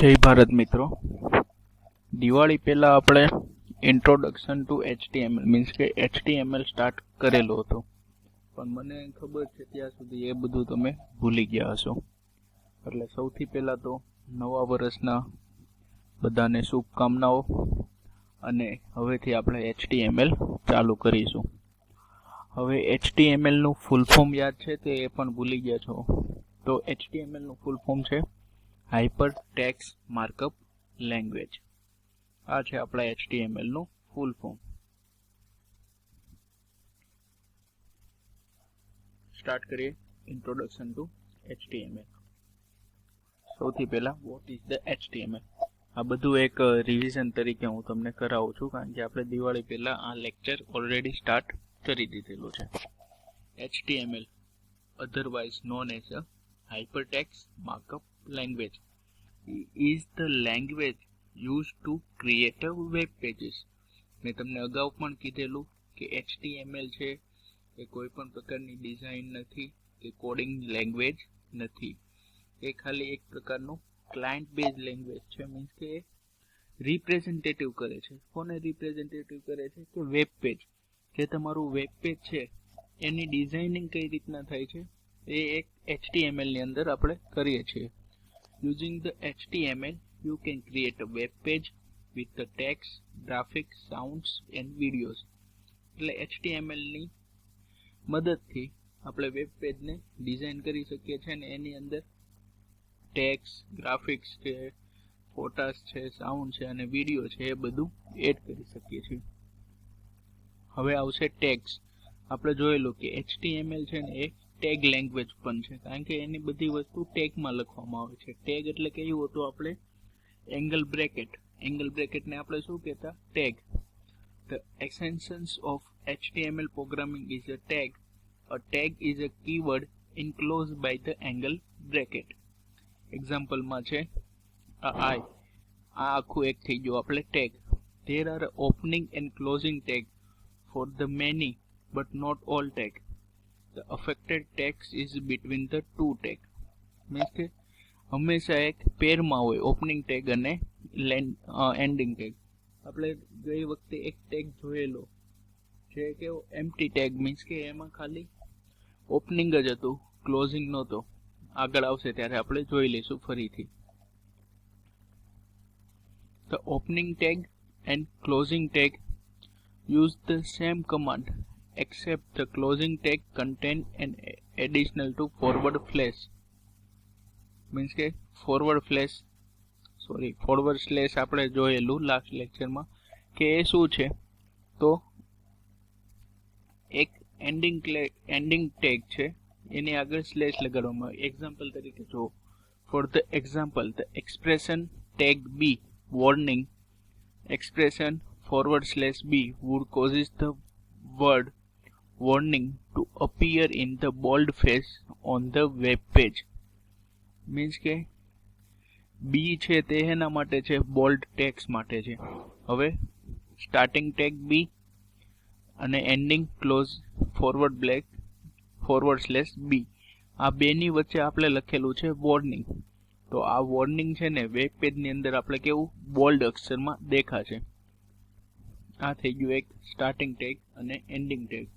જય ભારત મિત્રો. દિવાળી પહેલાં આપણે ઇન્ટ્રોડક્શન ટુ એચટીએમએલ મીન્સ કે એચટીએમએલ સ્ટાર્ટ કરેલો હતો. પણ મને ખબર છે ત્યાં સુધી એ બધું તમે ભૂલી ગયા હશો. એટલે સૌથી પહેલાં તો નવા વર્ષના બધાને શુભકામનાઓ અને હવેથી આપણે એચટીએમએલ ચાલુ કરીશું. હવે એચટીએમએલનું ફૂલ ફોર્મ યાદ છે તે એ પણ ભૂલી ગયા છો. તો એચટીએમએલનું ફૂલ ફોર્મ છે હાઇપર ટેક્સ માર્કઅપ લેંગ્વેજ. આ છે આપણા એચટીએમએલનું ફૂલ ફોર્મ. સ્ટાર્ટ કરીએ ઇન્ટ્રોડક્શન ટુ એચટીએમએલ સૌથી પહેલા વોટ ઇઝ ધ એચટીએમએલ આ બધું એક રિવિઝન તરીકે હું તમને કરાવું છું, કારણ કે આપણે દિવાળી પહેલાં આ લેક્ચર ઓલરેડી સ્ટાર્ટ કરી દીધેલું છે. HTML otherwise known as a hypertext markup. Language. Is the language used to create web pages. મેં તમને અગાઉ પણ કીધેલું કે HTML છે, એ કોઈ પણ પ્રકારની ડિઝાઇન નથી, કે કોડિંગ લેંગ્વેજ નથી. એ ખાલી એક પ્રકારનું ક્લાયન્ટ બેઝ લેંગ્વેજ છે મીન્સ કે રિપ્રેઝેન્ટેટિવ કરે છે. કોને રિપ્રેઝેન્ટેટિવ કરે છે? કે વેબ પેજ જે તમારું વેબ પેજ છે, એની ડિઝાઇનિંગ કઈ રીતના થાય છે? એ એક HTML ની અંદર આપણે કરીએ છીએ. Using the HTML you can create a web page with the text, graphics, sounds, and videos. એટલે HTML ની મદદથી આપણે વેબ પેજને ડિઝાઇન કરી શકીએ છીએ અને એની અંદર ટેક્સ ગ્રાફિક્સ છે ફોટાસ છે સાઉન્ડ છે અને વીડિયો છે એ બધું એડ કરી શકીએ છીએ. હવે આવશે ટેક્સ આપણે જોયેલું કે HTML છે ને એ ટેગ લેંગ્વેજ પણ છે કારણ કે એની બધી વસ્તુ ટેગમાં લખવામાં આવે છે ટેગ એટલે કેવું હતું આપણે એંગલ બ્રેકેટ એંગલ બ્રેકેટને આપણે શું કહેતા tag the extensions of HTML programming is a tag a tag is a keyword enclosed by the angle bracket એક્ઝામ્પલમાં છે આઈ આ આખું એક થઈ ગયું આપણે tag there are opening and closing tag for the many but not all tag the affected text is between the two tag means કે હંમેશા એક પેરમાં હોય ઓપનિંગ ટેગ અને એન્ડિંગ ટેગ આપણે ગઈ વખતે એક ટેગ જોયેલો જે કેવો એમ્પટી ટેગ મીન્સ કે એમાં ખાલી ઓપનિંગ જ હતું ક્લોઝિંગ નહોતો આગળ આવશે ત્યારે આપણે જોઈ લઈશું ફરીથી The opening tag and closing tag use the same command. Except the closing tag contain an additional to forward flash means કે forward slash sorry forward slash આપણે જોયેલું લાસ્ટ લેક્ચરમાં કે એ શું છે તો એક એન્ડિંગ એન્ડિંગ ટેગ છે એની આગળ સ્લેશ લગાડવામાં આવે એક્ઝામ્પલ તરીકે જો for the example the expression tag B warning expression forward slash b would causes the word warning to appear in the bold face on the web page. Means કે B છે તે એના માટે છે બોલ્ડ ટેક્સ માટે છે. હવે starting tag B અને ending close forward black forward slash B આ બેની વચ્ચે આપણે લખેલું છે વોર્નિંગ તો આ વોર્નિંગ છે ને વેબ પેજની અંદર આપણે કેવું? બોલ્ડ અક્ષરમાં દેખાશે. આ થઈ ગયું એક સ્ટાર્ટિંગ ટેગ અને એન્ડિંગ ટેગ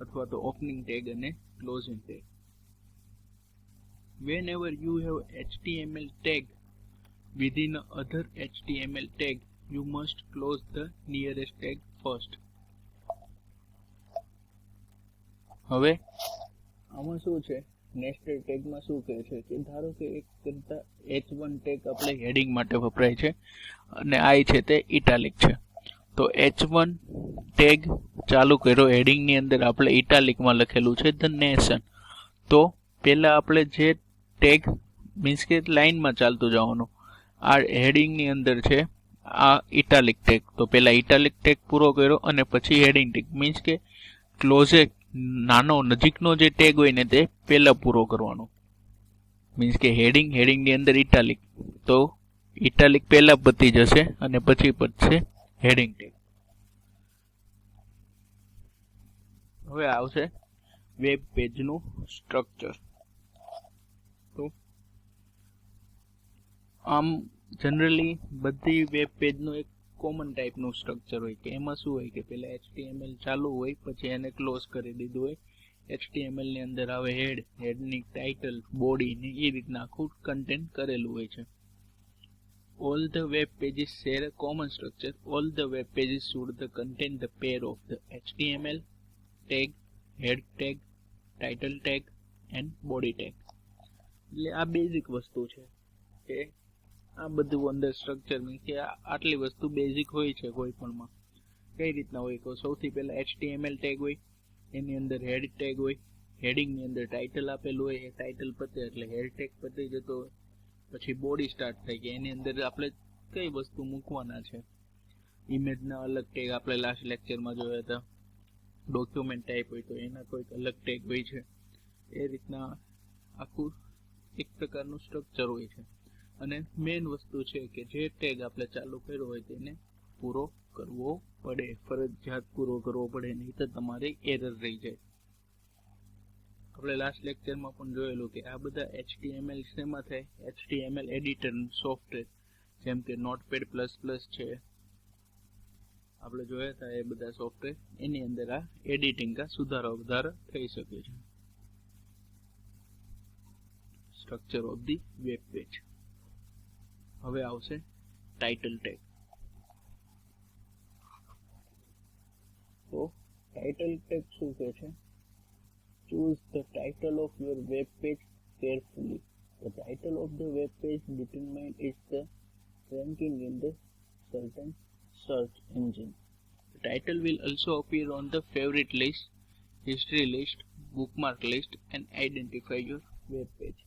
અથવા તો ઓપનિંગ ટેગ અને closing tag whenever you have html tag, within other html tag, you must close the nearest tag first. હવે, આમાં શું છે? નેસ્ટેડ ટેગમાં શું કહે છે? કે ધારો કે એક કરતા એચ વન ટેગ આપણે હેડિંગ માટે વપરાય છે, અને આઈ છે તે ઇટાલિક છે. તો એચ વન ટેગ ચાલુ કર્યો. હેડિંગની અંદર આપણે ઇટાલિકમાં લખેલું છે ધ નેશન તો પહેલાં આપણે જે ટેગ મીન્સ કે લાઇનમાં ચાલતું જવાનું. આ હેડિંગની અંદર છે આ ઇટાલિક ટેગ તો પહેલાં ઇટાલિક ટેગ પૂરો કર્યો અને પછી હેડિંગ ટેગ મીન્સ કે ક્લોઝે નાનો નજીકનો જે ટેગ હોય ને તે પહેલાં પૂરો કરવાનો. મીન્સ કે હેડિંગ હેડિંગની અંદર ઇટાલિક તો ઇટાલિક પહેલાં પતી જશે અને પછી પતશે. હેડિંગ ટેગ હવે આવશે વેબ પેજનું સ્ટ્રક્ચર તો આમ જનરલી બધી વેબ પેજનું એક કોમન ટાઈપનું સ્ટ્રક્ચર હોય કે એમાં શું હોય કે પહેલાં એચટીએમએલ ચાલુ હોય, પછી એને ક્લોઝ કરી દીધું હોય. એચટીએમએલની અંદર આવે હેડ હેડની ટાઇટલ બોડી ને એ રીતના આખું કન્ટેન્ટ કરેલું હોય છે. All the web pages share a common structure all the web pages should contain the pair of the html tag head tag title tag and body tag એટલે આ બેઝિક વસ્તુ છે કે આ બધું અંદર સ્ટ્રક્ચર મીન્સ કે આટલી વસ્તુ બેઝિક હોય છે કોઈ પણમાં કઈ રીતના હોય તો સૌથી પહેલા HTML ટેગ હોય એની અંદર હેડ ટેગ હોય હેડિંગની અંદર ટાઇટલ આપેલું હોય એ ટાઇટલ પતે એટલે હેડ ટેગ પતી જતો હોય પછી બોડી સ્ટાર્ટ થઈ ગઈ. એની અંદર આપણે કઈ વસ્તુ મૂકવાના છે? ઇમેજના અલગ ટેગ આપણે લાસ્ટ લેક્ચરમાં જોયા હતા. ડોક્યુમેન્ટ ટાઈપ હોય તો એના કોઈક અલગ ટેગ હોય છે. એ રીતના આખું એક પ્રકારનું સ્ટ્રક્ચર હોય છે. અને મેઇન વસ્તુ છે કે જે ટેગ આપણે ચાલુ કર્યો હોય તેને પૂરો કરવો પડે. ફરજિયાત પૂરો કરવો પડે, નહીં તો તમારે એરર રહી જાય. આપણે લાસ્ટ લેક્ચરમાં પણ જોયેલું કે આ બધા HTML શેમાં થાય? HTML એડિટર સોફ્ટવેર જેમ કે નોટપેડ પ્લસ પ્લસ છે. આપણે જોયા હતા એ બધા સોફ્ટવેર એની અંદર આ એડિટિંગ કા સુધારો વધારો થઈ શકે છે. Structure of the web page હવે આવશે ટાઇટલ ટેગ તો ટાઇટલ ટેગ શું કહે છે? Choose the title of your web page carefully. The title of the web page determines the ranking in the certain search engine. The title will also appear on the favorite list, history list, bookmark list and identify your web page.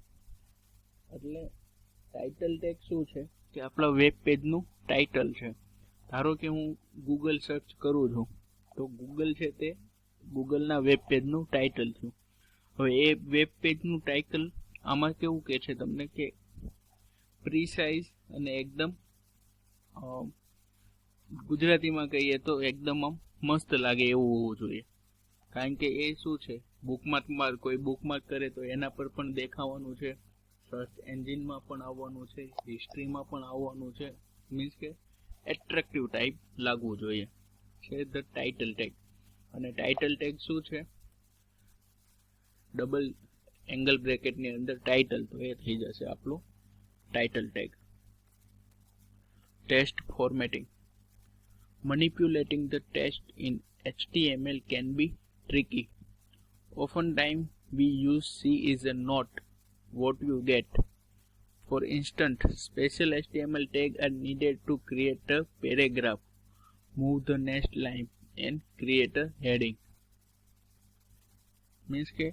એટલે title tag શું છે કે આપણા web પેજનું title છે ધારો કે હું Google search કરું છું તો ગૂગલ છે તે ગૂગલના વેબ પેજનું ટાઇટલ થયું હવે એ વેબ પેજનું ટાઇટલ આમાં કેવું કે છે તમને કે પ્રિસાઇઝ અને એકદમ ગુજરાતીમાં કહીએ તો એકદમ આમ મસ્ત લાગે એવું હોવું જોઈએ. કારણ કે એ શું છે? બુકમાર્કમાં કોઈ બુકમાર્ક કરે તો એના પર પણ દેખાવાનું છે. સર્ચ એન્જિનમાં પણ આવવાનું છે હિસ્ટ્રીમાં પણ આવવાનું છે. મીન્સ કે એટ્રેક્ટિવ ટાઈપ લાગવું જોઈએ. છે ધ ટાઇટલ ટેગ અને ટાઇટલ ટેગ શું છે ડબલ એંગલ બ્રેકેટની અંદર ટાઇટલ તો એ થઈ જશે આપણું title tag test formatting manipulating the text in html can be tricky oftentimes we use c is a not what you get for instance special html tags are needed to create a paragraph move the next line and creator heading means કે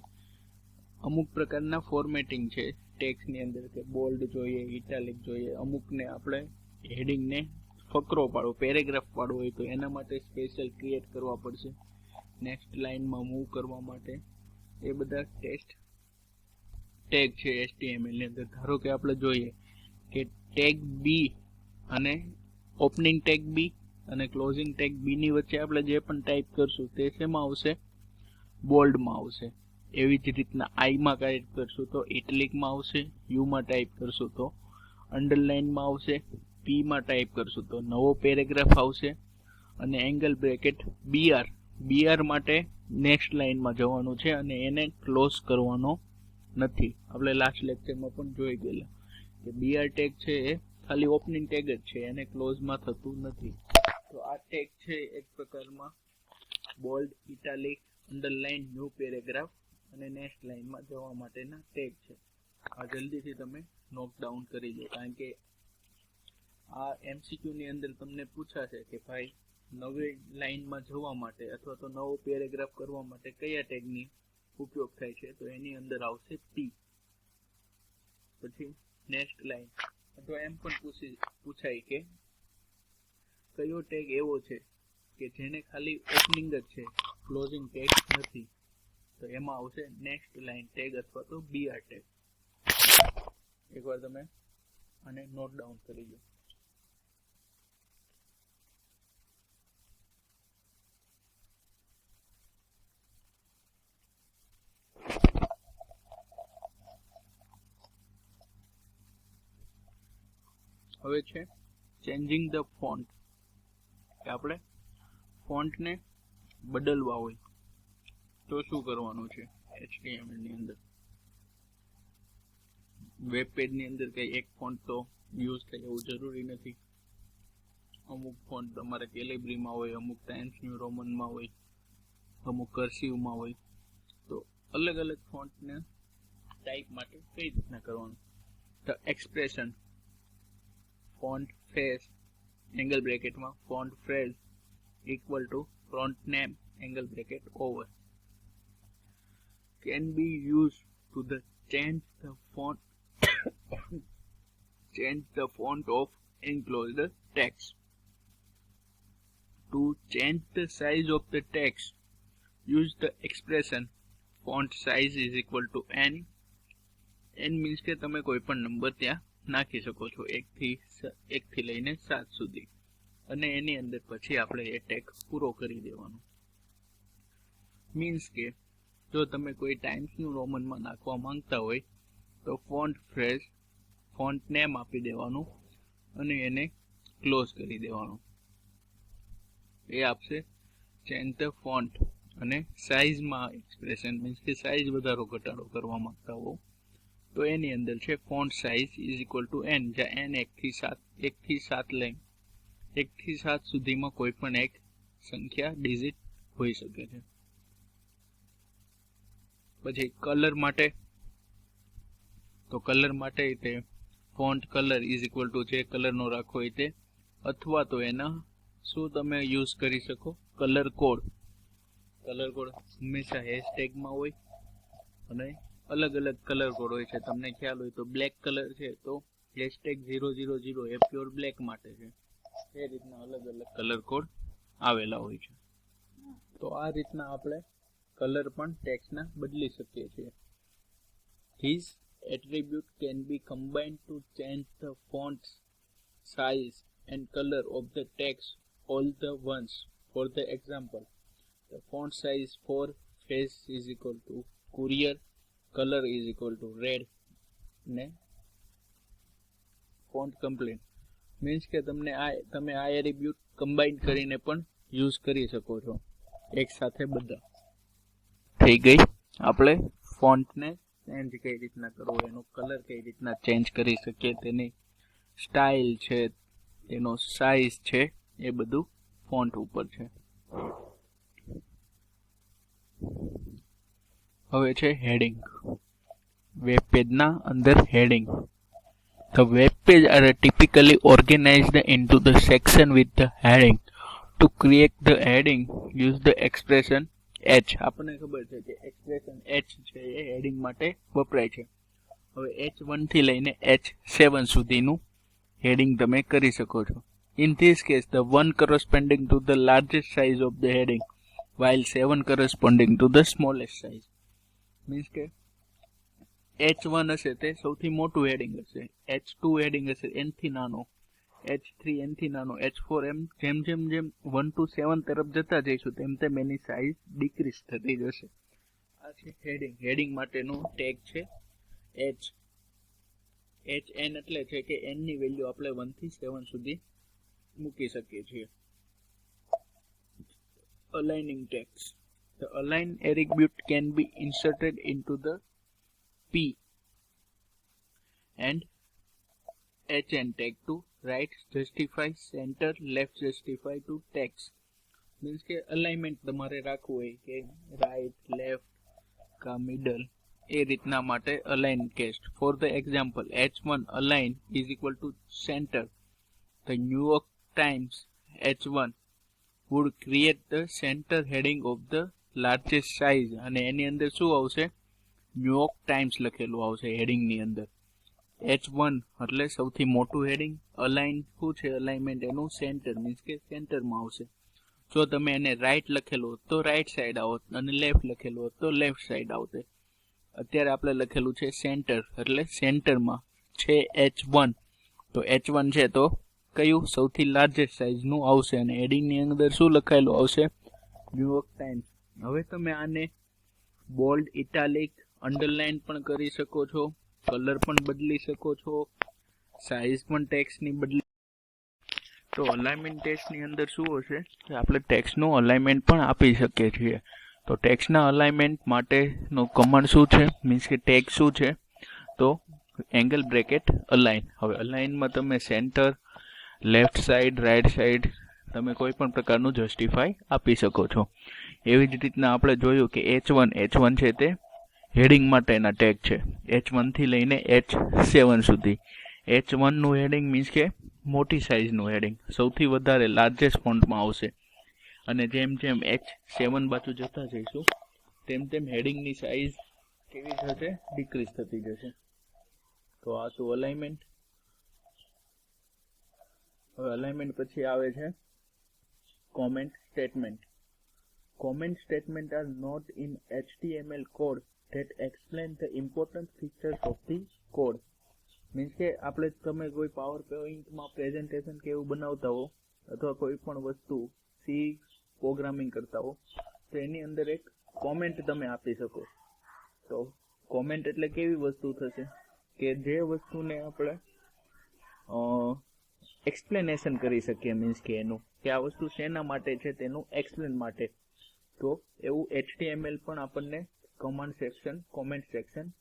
અમુક પ્રકારના formatting છે. ટેક્સની અંદર કે bold જોઈએ italic જોઈએ. અમુકને આપણે હેડિંગને ફકરો પાડવો પેરેગ્રાફ પાડવો હોય તો એના માટે સ્પેશિયલ ક્રિએટ કરવા પડશે. નેક્સ્ટ લાઇનમાં મૂવ કરવા માટે એ બધા ટેસ્ટ ટેગ છે HTML ની અંદર. ધારો કે આપણે જોઈએ કે ટેગ બી અને ઓપનિંગ ટેગ બી અને ક્લોઝિંગ ટેગ બીની વચ્ચે આપણે જે પણ ટાઈપ કરશું તે શેમાં આવશે? બોલ્ડમાં આવશે. એવી જ રીતના આઈમાં ટાઈપ કરશું તો ઇટલિકમાં આવશે યુમાં ટાઈપ કરશું તો અંડરલાઇનમાં આવશે પીમાં ટાઈપ કરશું તો નવો પેરેગ્રાફ આવશે અને એંગલ બ્રેકેટ બીઆર બીઆર માટે નેક્સ્ટ લાઇનમાં જવાનું છે અને એને ક્લોઝ કરવાનો નથી. આપણે લાસ્ટ લેક્ચરમાં પણ જોઈ ગયેલા કે બીઆર ટેગ છે એ ખાલી ઓપનિંગ ટેગ જ છે, એને ક્લોઝમાં થતું નથી. તો આ ટેગ છે એક પ્રકારમાં bold italic underline new paragraph અને નેક્સ્ટ લાઇનમાં જવા માટેના ટેગ છે. આ જલ્દીથી તમે નોકડાઉન કરી લો કારણ કે આ એમસીક્યુની અંદર તમને પૂછાશે કે ભાઈ, નવી લાઇનમાં જવા માટે અથવા તો નવો પેરેગ્રાફ કરવા માટે કયા ટેગની ઉપયોગ થાય છે? તો એની અંદર આવશે પી પછી નેક્સ્ટ લાઇન અથવા એમ પણ પૂછી પૂછાય કે કયો ટેગ એવો છે કે જેને ખાલી ઓપનિંગ જ છે ક્લોઝિંગ ટેગ નથી. તો એમાં આવશે નેક્સ્ટ લાઇન ટેગ અથવા તો બીઆર ટેગ એકવાર તમે આને નોટ ડાઉન કરી લો. હવે છે ચેન્જિંગ ધ ફોન્ટ કે આપણે ફોન્ટને બદલવા હોય તો શું કરવાનું છે? એચટીએમએલની અંદર. વેબ પેજની અંદર કંઈ એક ફોન્ટ તો યુઝ થાય એવું જરૂરી નથી. અમુક ફોન્ટ તમારે કેલેબ્રીમાં હોય, અમુક ટાઈમ્સ ન્યુ રોમનમાં હોય, અમુક કર્સિવમાં હોય. તો અલગ અલગ ફોન્ટને ટાઈપ માટે કઈ રીતના કરવાનું? The expression font face angle બ્રેકેટમાં font phrase equal to front name angle bracket over can be used to the change the font change the font of enclosed text to change the size of the text use the expression font size is equal to n n means કે તમે કોઈ પણ number ત્યાં નાખી શકો છો એકથી એકથી લઈને સાત સુધી. અને એની અંદર પછી આપણે એ ટેગ પૂરો કરી દેવાનો. મીન્સ કે, જો તમે કોઈ ટાઈમ્સનું રોમનમાં નાખવા માંગતા હોય, તો ફોન્ટ ફ્રેશ ફોન્ટ નેમ આપી દેવાનું અને એને ક્લોઝ કરી દેવાનું. એ આપશે ચેન્જ ધ ફોન્ટ અને સાઇઝમાં એક્સપ્રેશન મીન્સ કે સાઇઝ વધારો ઘટાડો કરવા માંગતા હો. તો એની અંદર છે font size is equal to N, જ્યાં એન એકથી સાત એકથી સાત લઈ એકથી સાત સુધીમાં કોઈ પણ એક સંખ્યા ડિજિટ હોઈ શકે છે. પછી કલર માટે, તો કલર માટે તે font colour is equal to જે કલરનો રાખો એ તે, અથવા તો એના શું તમે યુઝ કરી શકો? કલર કોડ કલર કોડ હંમેશા હેશટેગમાં હોય અને અલગ અલગ કલર કોડ હોય છે તમને ખ્યાલ હોય તો બ્લેક કલર છે તો હેશટેગ ઝીરો ઝીરો ઝીરો એ પ્યોર બ્લેક માટે છે એ રીતના અલગ અલગ કલર કોડ આવેલા હોય છે તો આ રીતના આપણે કલર પણ ટેક્સના બદલી શકીએ છીએ These attribute can be combined to change the font size and color of the text all the ones. For the example, the font size for face is equal to courier, color is equal to red ને font complete means કે તમને આ તમે આ attribute combine કરીને પણ use કરી શકો છો. એક સાથે બધા. થઈ ગઈ. આપણે ફોન્ટને ચેન્જ કઈ રીતના કરવો એનો કલર કઈ રીતના ચેન્જ કરી શકીએ તેની સ્ટાઇલ છે તેનો સાઇઝ છે એ બધું ફોન્ટ ઉપર છે. હવે છે હેડિંગ વેબ પેજના અંદર heading The web page are typically organized into the section with the heading. To create the heading, use the expression h. આપણને ખબર છે કે એક્સપ્રેશન h છે એ હેડિંગ માટે વપરાય છે હવે h વનથી લઈને h સેવન સુધીનું હેડિંગ તમે કરી શકો છો in this case the one corresponding to the largest size of the heading while seven corresponding to the smallest size means કે એચ વન હશે, તે સૌથી મોટું હેડિંગ હશે. એચ ટુ હેડિંગ હશે એનથી નાનો. એચ થ્રી એનથી નાનો. એચ ફોર એમ જેમ જેમ જેમ વન ટુ સેવન તરફ જતા જઈશું, તેમ તેમ એની સાઇઝ ડિક્રીઝ થતી જશે. આ છે હેડિંગ હેડિંગ માટેનું ટેગ છે. એચ એચ એન એટલે છે કે એનની વેલ્યુ આપણે વનથી સેવન સુધી મૂકી શકીએ છીએ. Aligning text. The align attribute can be inserted into the P and HN tag to right justify, center left justify to text. Means કે અલાઇનમેન્ટ તમારે રાખવું હોય કે રાઈટ લેફ્ટ કા મિડલ એ રીતના માટે align caste for the example H one align is equal to centre the New York Times H one would create the centre heading of the largest size અને એની અંદર શું આવશે? ન્યુયોર્ક ટાઈમ્સ લખેલું આવશે હેડિંગની અંદર. એચ વન એટલે સૌથી મોટું હેડિંગ અલાઇન શું છે? અલાઇનમેન્ટ એનું સેન્ટર મીન્સ કે સેન્ટરમાં આવશે. જો તમે એને રાઈટ લખેલું હોત તો રાઈટ સાઈડ આવત અને લેફ્ટ લખેલું હોત તો લેફ્ટ સાઈડ આવશે અત્યારે આપણે લખેલું છે સેન્ટર એટલે સેન્ટરમાં છે એચ વન તો એચ વન છે તો કયું? સૌથી લાર્જેસ્ટ સાઇઝનું આવશે અને હેડિંગની અંદર શું લખાયેલું આવશે? ન્યુયોર્ક ટાઈમ્સ હવે તમે આને બોલ્ડ ઇટાલિક અંડરલાઇન પણ કરી શકો છો, કલર પણ બદલી શકો છો, સાઇઝ પણ ટેક્સની બદલી તો અલાઇનમેન્ટ ટેક્સની અંદર શું હશે કે આપણે ટેક્સનું અલાઇનમેન્ટ પણ આપી શકીએ છીએ. તો ટેક્સના અલાઇનમેન્ટ માટેનો કમાન્ડ શું છે? મીન્સ કે ટેગ શું છે? તો એંગલ બ્રેકેટ અલાઇન. હવે અલાઇનમાં તમે centre, left side right side તમે કોઈ પણ પ્રકારનું જસ્ટિફાઈ આપી શકો છો. એવી જ રીતના આપણે જોયું કે એચ વન એચ વન છે તે હેડિંગ માટેના ટેગ છે. એચ વનથી લઈને એચ સેવન સુધી. એચ વનનું હેડિંગ મીન્સ કે મોટી સાઇઝનું હેડિંગ સૌથી વધારે લાર્જેસ્ટ ફોન્ટમાં આવશે. અને જેમ જેમ એચ સેવન બાજુ જતા જઈશું, તેમ તેમ હેડિંગની સાઇઝ કેવી થશે? ડિક્રીઝ થતી જશે. તો આ તો અલાઇનમેન્ટ હવે અલાઇનમેન્ટ પછી આવે છે comment statement comment statements are not in html code that explain the important features of the code. Means કે આપણે તમે કોઈ પાવર પોઈન્ટમાં પ્રેઝન્ટેશન કે એવું બનાવતા હો, અથવા કોઈ પણ વસ્તુ સી પ્રોગ્રામિંગ કરતા હો, તો એની અંદર એક કોમેન્ટ તમે આપી શકો. તો કોમેન્ટ એટલે કેવી વસ્તુ થશે? કે જે વસ્તુને આપણે એક્સપ્લેનેશન કરી શકીએ મીન્સ કે એનું, કે આ વસ્તુ શેના માટે છે તેનું એક્સપ્લેન માટે. તો એવું એચટીએમએલ પણ આપણને કમાન્ડ સેક્શન કોમેન્ટ સેક્શન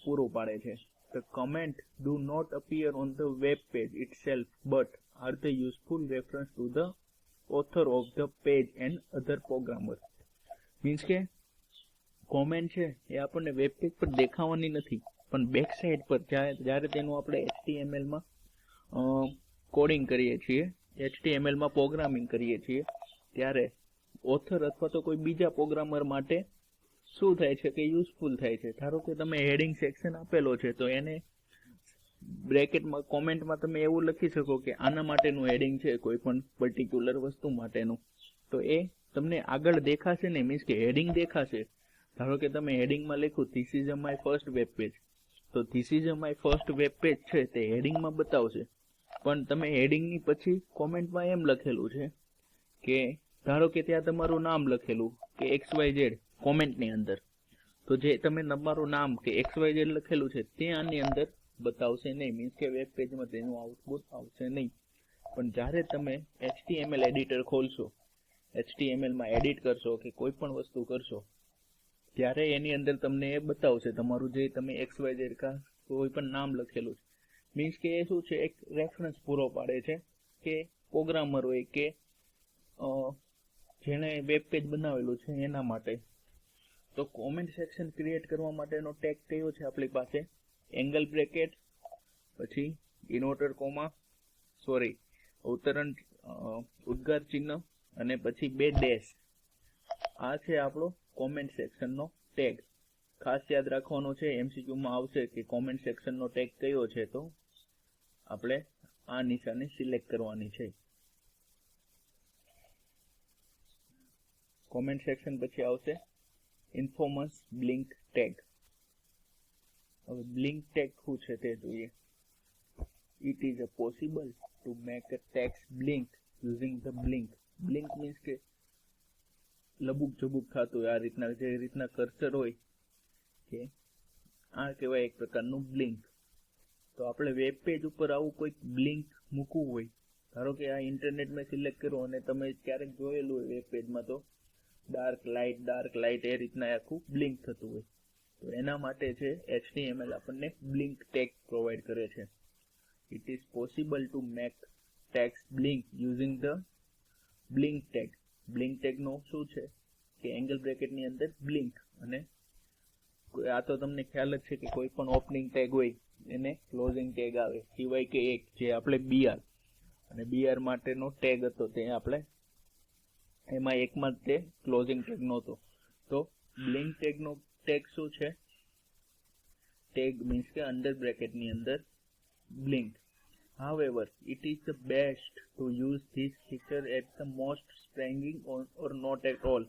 પૂરું પાડે છે The comment do not appear on the web page itself, but are the useful reference to the author of the page and other programmers. Means કે comment છે એ આપણને web page પર દેખાવાની નથી, પણ બેક સાઈડ પર જ્યારે તેનું આપણે એચટીએમએલમાં કોડિંગ કરીએ છીએ એચટીએમએલમાં પ્રોગ્રામિંગ કરીએ છીએ, ત્યારે ઓથર અથવા તો કોઈ બીજા પ્રોગ્રામર માટે શું થાય છે કે યુઝફુલ થાય છે? ધારો કે તમે હેડિંગ સેક્શન આપેલો છે, તો એને બ્રેકેટમાં, કોમેન્ટમાં તમે એવું લખી શકો કે આના માટેનું હેડિંગ છે, કોઈ પણ પર્ટિક્યુલર વસ્તુ માટેનું. તો એ તમને આગળ દેખાશે ને મીન્સ કે હેડિંગ દેખાશે. ધારો કે તમે હેડિંગમાં લખ્યું this is a my first web page તો this is a my first web page છે, તે હેડિંગમાં બતાવશે. પણ તમે હેડિંગની પછી કોમેન્ટમાં એમ લખેલું છે કે ધારો કે ત્યાં તમારું નામ લખેલું કે એક્સ વાય ઝેડ કોમેન્ટની અંદર. તો જે તમે તમારું નામ કે એક્સ વાય ઝેડ લખેલું છે તે આની અંદર બતાવશે નહીં. મીન્સ કે વેબ પેજમાં તેનું આઉટપુટ આવશે નહીં. પણ જ્યારે તમે એચટીએમએલ એડિટર ખોલશો એચટીએમએલમાં એડિટ કરશો કે કોઈ પણ વસ્તુ કરશો, ત્યારે એની અંદર તમને એ બતાવશે તમારું જે તમે એક્સ વાય ઝેડ કા કોઈ પણ નામ લખેલું છે. મીન્સ કે એ શું છે? એક રેફરન્સ પૂરો પાડે છે કે પ્રોગ્રામર હોય કે જેણે વેબ પેજ બનાવેલું છે એના માટે. તો કોમેન્ટ સેક્શન ક્રિએટ કરવા માટેનો ટેગ કયો છે આપણી પાસે? એંગલ બ્રેકેટ પછી ઇન્વર્ટર કોમા સોરી ઉત્તરણ ઉદ્ગાર ચિહ્ન અને પછી બે ડેશ આ છે આપણો કોમેન્ટ સેક્શનનો ટેગ ખાસ યાદ રાખવાનો છે એમસીક્યુમાં આવશે કે કોમેન્ટ સેક્શનનો ટેગ કયો છે તો આપણે આ નિશાની સિલેક્ટ કરવાની છે. કોમેન્ટ સેક્શન પછી આવશે. ઇન્ફોર્મન્સ બ્લિંક ટેગ હવે બ્લિંક ટેગ શું છે તે જોઈએ. It is a possible to make a text blink using the blink blink means કે લબુક ઝબુક થતું હોય, આ રીતના જે રીતના કર્સર હોય, કે આ કહેવાય એક પ્રકારનું બ્લિંક તો આપણે વેબ પેજ ઉપર આવું કોઈક બ્લિંક મૂકવું હોય. ધારો કે આ ઇન્ટરનેટમાં સિલેક્ટ કરો અને તમે ક્યારેક જોયેલું હોય વેબ પેજમાં તો ડાર્ક લાઇટ ડાર્ક લાઇટ એ રીતના આખું બ્લિંક થતું હોય. તો એના માટે છે એચટીએમએલ આપણને બ્લિંક ટેગ પ્રોવાઈડ કરે છે. It is possible to make text blink using the blink tag blink ટેગનો શું છે? કે એંગલ બ્રેકેટની અંદર બ્લિંક અને આ તો તમને ખ્યાલ જ છે કે કોઈ પણ ઓપનિંગ ટેગ હોય, એને ક્લોઝિંગ ટેગ આવે. સિવાય કે એક જે આપણે બીઆર અને બીઆર માટેનો ટેગ હતો, તે આપણે એમાં એકમાં તે ક્લોઝિંગ ટેગ નહોતો તો બ્લિંક ટેગનો ટેગ શું છે ટેગ મીન્સ કે અંડર બ્રેકેટની અંદર blink it is the best to use this feature at the most springing or, or not at all.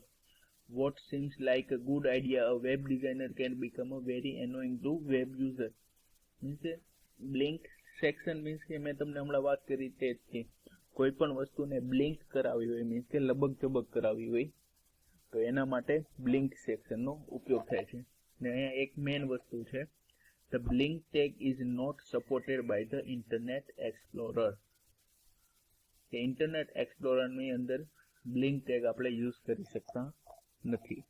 What seems like a good idea, a web designer can become a very annoying to web user. Means blink section means કે મેં તમને હમણાં વાત કરી તે જ કે કોઈ પણ વસ્તુને બ્લિંક કરાવી હોય મીન્સ કે લબક ઝબક કરાવી હોય, તો એના માટે બ્લિંક સેક્શનનો ઉપયોગ થાય છે. ને અહીંયા એક મેન વસ્તુ છે. The blink tag is not supported by the Internet Explorer કે ઇન્ટરનેટ એક્સપ્લોરરની અંદર બ્લિંક ટેગ આપણે યુઝ કરી શકતા નથી.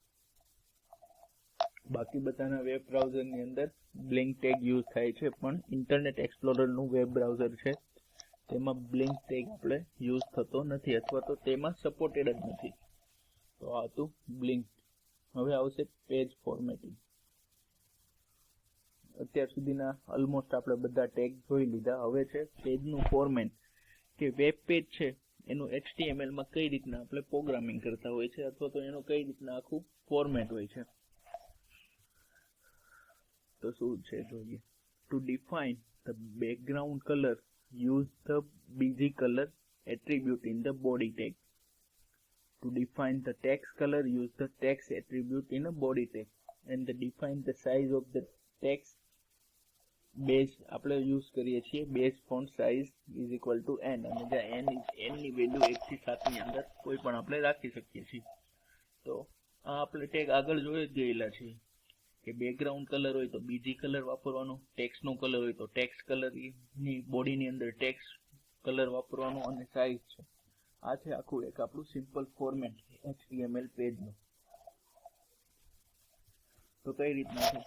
બાકી બધાના વેબ બ્રાઉઝરની અંદર બ્લિંક ટેગ યુઝ થાય છે, પણ ઇન્ટરનેટ એક્સપ્લોરરનું વેબ બ્રાઉઝર છે. તેમાં બ્લિંક ટેગ આપણે યુઝ થતો નથી અથવા તો તેમાં સપોર્ટેડ જ નથી. તો આ હતું બ્લિંક હવે આવશે પેજ ફોર્મેટિંગ અત્યાર સુધીના ઓલમોસ્ટ આપણે બધા ટેગ જોઈ લીધા. હવે છે પેજનું ફોર્મેટ કે વેબ પેજ છે, એનું એચટીએમએલમાં કઈ રીતના આપણે પ્રોગ્રામિંગ કરતા હોય છે અથવા તો એનું કઈ રીતના આખું ફોર્મેટ હોય છે. તો શું છે જોઈએ? To define the background colour use the busy color attribute in the body tag to define the text color use the text attribute in a body tag and the define the size of the text base આપણે use કરીએ છીએ base font size is equal to N અને જ્યાં N એનની value એકથી સાતની અંદર કોઈ પણ આપણે રાખી શકીએ છીએ તો આ આપણે ટેગ આગળ જોઈ જ ગયેલા છે કે બેકગ્રાઉન્ડ કલર હોય તો બીજી કલર વાપરવાનો ટેક્સ નો કલર હોય તો ટેક્સ કલરની બોડી અંદર ટેક્સ કલર વાપરવાનો અને સાઇઝ છે. આ છે આખું એક આપણું સિમ્પલ ફોર્મેટ HTML પેજનું તો કઈ રીતના છે?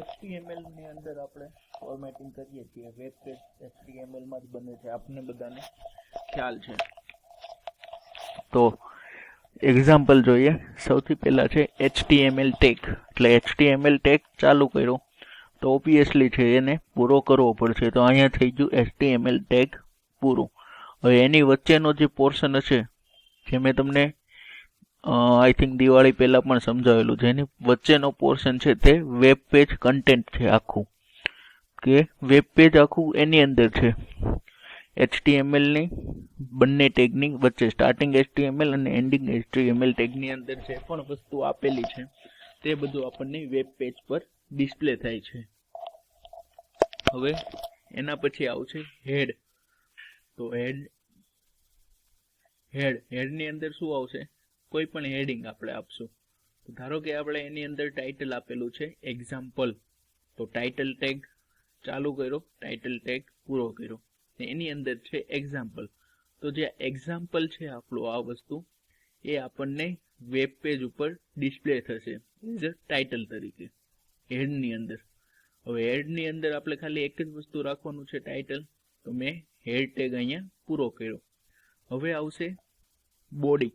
HTML ની અંદર આપણે ફોર્મેટિંગ કરીએ છીએ. વેબ પેજ HTML માં જ બને છે. આપને બધાને ખ્યાલ છે. તો એક્ઝામ્પલ જોઈએ. સૌથી પહેલાં છે એચટીએમએલ ટેક એટલે HTML ટેક ચાલુ કર્યો. તો ઓબ્વિયસલી છે એને પૂરો કરવો પડશે. તો અહીંયા થઈ ગયું એચટીએમએલ ટેગ પૂરું. હવે એની વચ્ચેનો જે પોર્શન હશે, જે મેં તમને આઈ થિંક દિવાળી પહેલાં પણ સમજાવેલું છે. એની વચ્ચેનો પોર્શન છે તે વેબ પેજ કન્ટેન્ટ છે આખું. કે વેબ પેજ આખું એની અંદર છે. એચટીએમએલની બંને ટેગની વચ્ચે સ્ટાર્ટિંગ એચટીએમએલ અને એન્ડિંગ એચટીએમએલ ટેગની અંદર જે પણ વસ્તુ આપેલી છે, તે બધું આપણને વેબ પેજ પર ડિસ્પ્લે થાય છે. હવે એના પછી આવશે હેડ તો હેડ હેડ હેડની અંદર શું આવશે? કોઈ પણ હેડિંગ આપણે આપશું. તો ધારો કે આપણે એની અંદર ટાઇટલ આપેલું છે એક્ઝામ્પલ તો ટાઇટલ ટેગ ચાલુ કર્યો ટાઇટલ ટેગ પૂરો કર્યો. એની અંદર છે એક્ઝામ્પલ તો જે એક્ઝામ્પલ છે આપણું આ વસ્તુ, એ આપણને વેબ પેજ ઉપર ડિસ્પ્લે થશે. એઝ અ ટાઇટલ તરીકે. હેડની અંદર. હવે હેડની અંદર આપણે ખાલી એક જ વસ્તુ રાખવાનું છે ટાઇટલ તો મેં હેડ ટેગ અહીંયા પૂરો કર્યો. હવે આવશે બોડી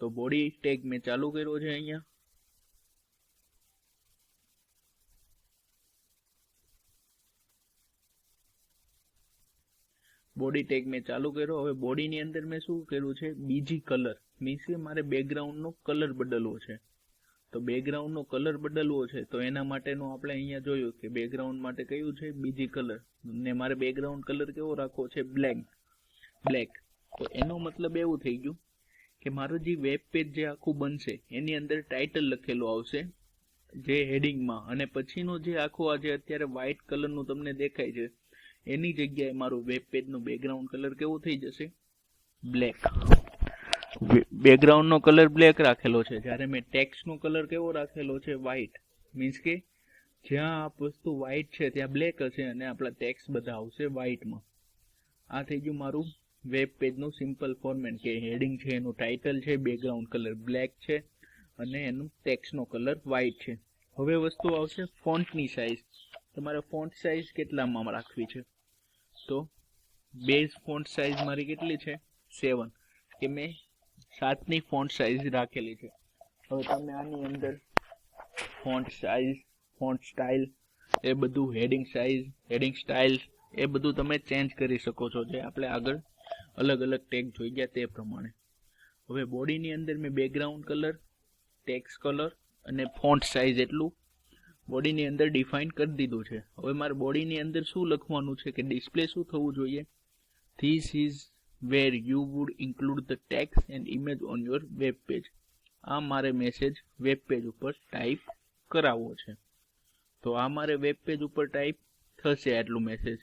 તો બોડી ટેગ મેં ચાલુ કર્યો છે અહીંયા. બોડી ટેગ મેં ચાલુ કર્યો. હવે બોડીની અંદર મેં શું કર્યું છે? બીજી કલર મીન્સ કે મારે બેકગ્રાઉન્ડનો કલર બદલવો છે. તો બેકગ્રાઉન્ડનો કલર બદલવો છે, તો એના માટેનું આપણે અહીંયા જોયું કે બેકગ્રાઉન્ડ માટે કયું છે? બીજી કલર ને મારે બેકગ્રાઉન્ડ કલર કેવો રાખવો છે? બ્લેક બ્લેક તો એનો મતલબ એવું થઈ ગયું કે મારું જે વેબ પેજ જે આખું બનશે, એની અંદર ટાઇટલ લખેલું આવશે, જે હેડિંગમાં અને પછીનો જે આખું આજે અત્યારે વ્હાઇટ કલરનું તમને દેખાય છે એની જગ્યાએ મારું વેબ પેજનું બેકગ્રાઉન્ડ કલર કેવો થઈ જશે? બ્લેક બેકગ્રાઉન્ડનો કલર બ્લેક રાખેલો છે. જ્યારે મેં ટેક્સ્ટનો કલર કેવો રાખેલો છે? વ્હાઇટ મીન્સ કે જ્યાં આ વસ્તુ વ્હાઇટ છે, ત્યાં બ્લેક હશે અને આપણા ટેક્સ બધા આવશે વ્હાઇટમાં આ થઈ ગયું મારું વેબ પેજનું સિમ્પલ ફોર્મેટ કે હેડિંગ છે, એનું ટાઇટલ છે બેકગ્રાઉન્ડ કલર બ્લેક છે અને એનું ટેક્સનો કલર વ્હાઇટ છે. હવે વસ્તુ આવશે ફોન્ટની સાઇઝ તમારે ફોન્ટ સાઇઝ કેટલામાં રાખવી છે? તો બેઝ ફોન્ટ સાઇઝ મારી કેટલી છે? સેવન કે મેં સાતની ફોન્ટ સાઇઝ રાખેલી છે. હવે તમે આની અંદર ફોન્ટ સાઇઝ ફોન્ટ સ્ટાઇલ એ બધું હેડિંગ સાઇઝ હેડિંગ સ્ટાઇલ એ બધું તમે ચેન્જ કરી શકો છો. જે આપણે આગળ અલગ અલગ ટેગ જોઈ ગયા તે પ્રમાણે. હવે બોડીની અંદર મેં બેકગ્રાઉન્ડ કલર ટેક્સ કલર અને ફોન્ટ સાઇઝ એટલું બોડીની અંદર ડિફાઇન કરી દીધું છે. હવે મારે બોડીની અંદર શું લખવાનું છે કે ડિસ્પ્લે શું થવું જોઈએ? This is where you would include the text and image on your web page આ મારે મેસેજ વેબ પેજ ઉપર ટાઈપ કરાવવો છે. તો આ મારે વેબ પેજ ઉપર ટાઈપ થશે આટલું મેસેજ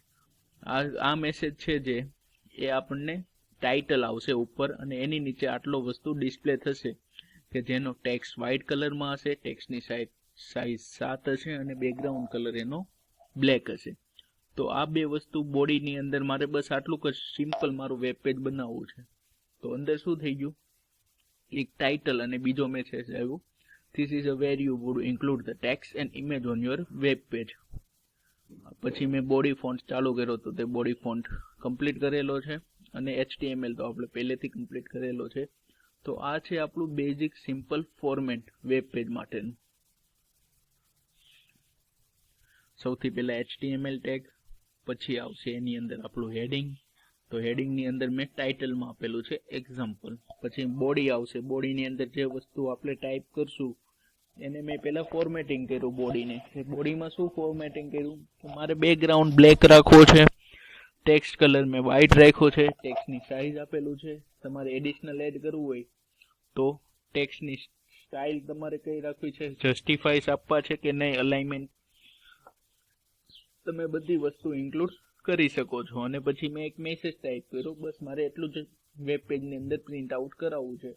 આ આ મેસેજ છે જે, એ આપણને ટાઇટલ આવશે ઉપર અને એની નીચે આટલો વસ્તુ ડિસ્પ્લે થશે કે જેનો ટેક્સ વ્હાઇટ કલરમાં હશે ટેક્સની સાઈડ સાઈઝ સાત હશે અને બેકગ્રાઉન્ડ કલર એનો બ્લેક હશે. તો આ બે વસ્તુ બોડીની અંદર મારે બસ આટલું જ સિમ્પલ મારું વેબ પેજ બનાવવું છે. તો અંદર શું થઈ ગયું? એક ટાઇટલ અને બીજો મેસેજ આવ્યો. This is a where you would include the text and image on your web page પછી મેં બોડી ફોન્ટ ચાલુ કર્યો તો તે બોડી ફોન્ટ કમ્પ્લીટ કરેલો છે અને એચટીએમએલ તો આપણે પહેલેથી કમ્પ્લીટ કરેલો છે. તો આ છે આપણું basic simple format web page માટેનું. સૌથી પહેલાં એચટીએમએલ ટેગ પછી આવશે એની અંદર આપણું હેડિંગ તો હેડિંગની અંદર મેં ટાઇટલમાં આપેલું છે એક્ઝામ્પલ પછી બોડી આવશે. બોડીની અંદર જે વસ્તુ આપણે ટાઈપ કરશું, એને મેં પહેલાં ફોર્મેટિંગ કર્યું બોડીને બોડીમાં શું ફોર્મેટિંગ કર્યું? મારે બેકગ્રાઉન્ડ બ્લેક રાખવો છે ટેક્સ્ટ કલર મેં વ્હાઇટ રાખ્યો છે ટેક્સ્ટની સાઇઝ આપેલું છે. તમારે એડિશનલ એડ કરવું હોય તો ટેક્સ્ટની સ્ટાઇલ તમારે કઈ રાખવી છે? જસ્ટિફાઈસ આપવા છે કે નહીં? અલાઇનમેન્ટ તમે બધી વસ્તુ ઇન્ક્લુડ કરી શકો છો. અને પછી મેં એક મેસેજ ટાઈપ કર્યો. બસ મારે એટલું જ વેબ પેજની અંદર પ્રિન્ટ આઉટ કરાવવું છે.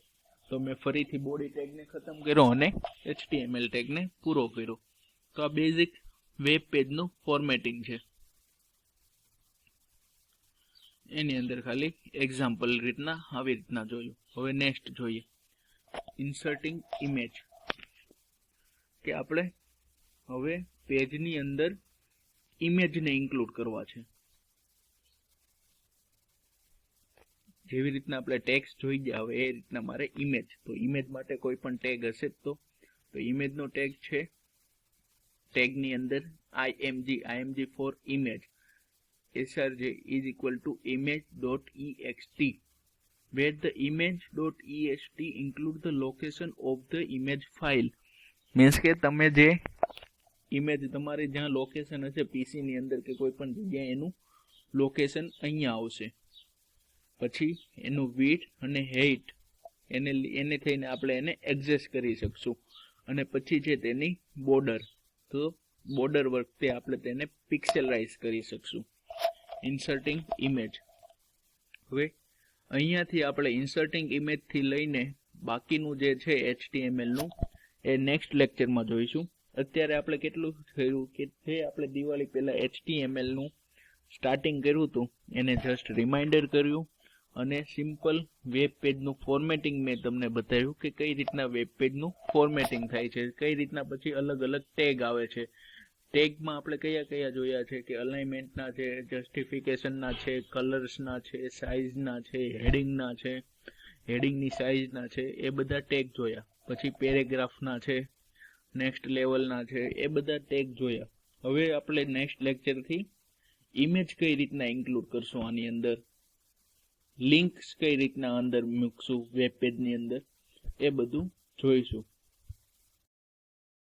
તો મેં ફરીથી બોડી ટેગને ખતમ કર્યો અને એચટીએમએલ ટેગને પૂરો કર્યો. તો આ બેઝિક વેબ પેજનું ફોર્મેટિંગ છે. એની અંદર ખાલી એક્ઝામ્પલ રીતના આવી રીતના જોયું. હવે નેક્સ્ટ જોઈએ. ઇન્સર્ટિંગ ઇમેજ કે આપણે હવે પેજની અંદર ઇમેજને ઇન્ક્લુડ કરવા છે. જેવી રીતના આપણે ટેક્સ જોઈ ગયા હવે એ રીતના મારે ઇમેજ તો ઇમેજ માટે કોઈ પણ ટેગ હશે તો. તો ઇમેજનો ટેગ છે ટેગની અંદર IMG IMG for image srj is the image dot where the T include the location of the image file. મીન્સ કે તમે જે ઇમેજ તમારે જ્યાં લોકેશન હશે પીસીની અંદર કે કોઈ પણ જગ્યાએ એનું લોકેશન અહીંયા આવશે. પછી એનું વીટ અને હેઇટ એને એને થઈને આપણે એને એડજસ્ટ કરી શકશું. અને પછી છે તેની બોર્ડર તો બોર્ડર વખતે આપણે તેને પિક્સેલાઇઝ કરી શકશું. ઇન્સર્ટિંગ ઇમેજ હવે અહીંયાથી આપણે ઇન્સર્ટિંગ ઇમેજથી લઈને બાકીનું જે છે એચટીએમએલનું એ નેક્સ્ટ લેક્ચરમાં જોઈશું. અત્યારે આપણે કેટલું થયું કે જે આપણે દિવાળી પહેલાં એચટીએમએલનું સ્ટાર્ટિંગ કર્યું હતું, એને જસ્ટ રિમાઇન્ડર કર્યું અને સિમ્પલ વેબ પેજનું ફોર્મેટિંગ મેં તમને બતાવ્યું કે કઈ રીતના વેબ પેજનું ફોર્મેટિંગ થાય છે, કઈ રીતના પછી અલગ અલગ ટેગ આવે છે. ટેગમાં આપણે કયા કયા જોયા છે કે અલાઇનમેન્ટના છે જસ્ટિફિકેશનના છે કલર્સના છે સાઇઝના છે હેડિંગના છે હેડિંગની સાઇઝના છે, એ બધા ટેગ જોયા. પછી પેરેગ્રાફના છે નેક્સ્ટ લેવલના છે, એ બધા ટેગ જોયા. હવે આપણે નેક્સ્ટ લેક્ચરથી ઇમેજ કઈ રીતના ઇન્ક્લુડ કરશું આની અંદર? લિંક્સ કઈ રીતના અંદર મૂકશું? વેબ પેજની અંદર? એ બધું જોઈશું.